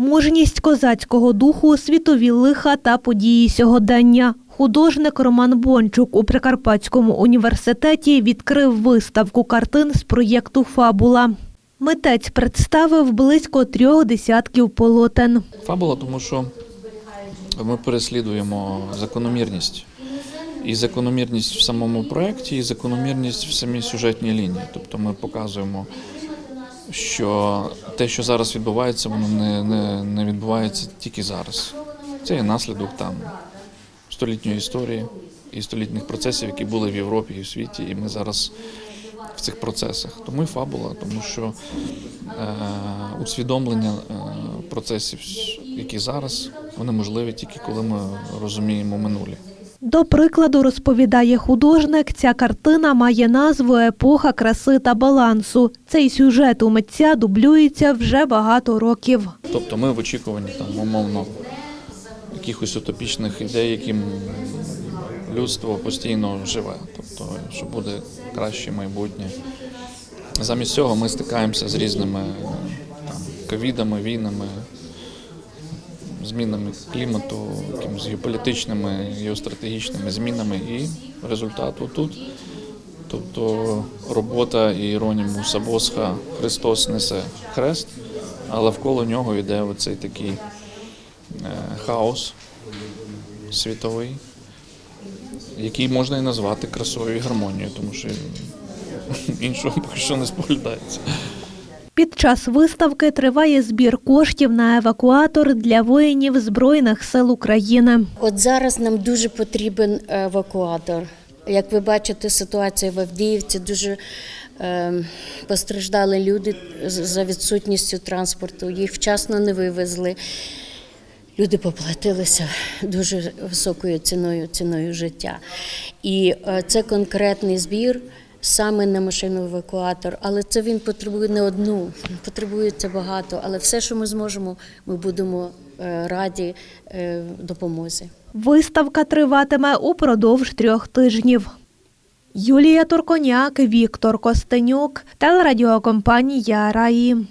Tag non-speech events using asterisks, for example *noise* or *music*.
Мужність козацького духу, світові лиха та події сьогодення. Художник Роман Бончук у Прикарпатському університеті відкрив виставку картин з проєкту Фабула. Митець представив близько трьох десятків полотен. Фабула, тому що ми переслідуємо закономірність. І закономірність в самому проєкті, і закономірність в самій сюжетній лінії. Тобто ми показуємо, що те, що зараз відбувається, воно не, не, не відбувається тільки зараз. Це є наслідок там столітньої історії і столітніх процесів, які були в Європі і в світі, і ми зараз в цих процесах. Тому і фабула, тому що е, усвідомлення е, процесів, які зараз, вони можливі тільки коли ми розуміємо минулі. До прикладу, розповідає художник, ця картина має назву Епоха краси та балансу. Цей сюжет у митця дублюється вже багато років. Тобто ми в очікуванні там умовно якихось утопічних ідей, яким людство постійно живе, тобто що буде краще майбутнє. Замість цього ми стикаємося з різними ковідами, війнами, змінами клімату, якимись геополітичними, геостратегічними змінами, і результат тут. Тобто робота Іроніму Сабосха Христос несе хрест, а навколо нього йде оцей такий е, хаос світовий, який можна і назвати красою і гармонією, тому що *laughs* іншого поки що не споглядається. Під час виставки триває збір коштів на евакуатор для воїнів Збройних сил України. От зараз нам дуже потрібен евакуатор. Як ви бачите, ситуація в Авдіївці дуже е, постраждали люди за відсутністю транспорту. Їх вчасно не вивезли. Люди поплатилися дуже високою ціною, ціною життя. І е, це конкретний збір саме на машину евакуатор. Але це він потребує не одну, потребує це багато. Але все, що ми зможемо, ми будемо е, раді е, допомозі. Виставка триватиме упродовж трьох тижнів. Юлія Турконяк, Віктор Костенюк, телерадіокомпанія Раї.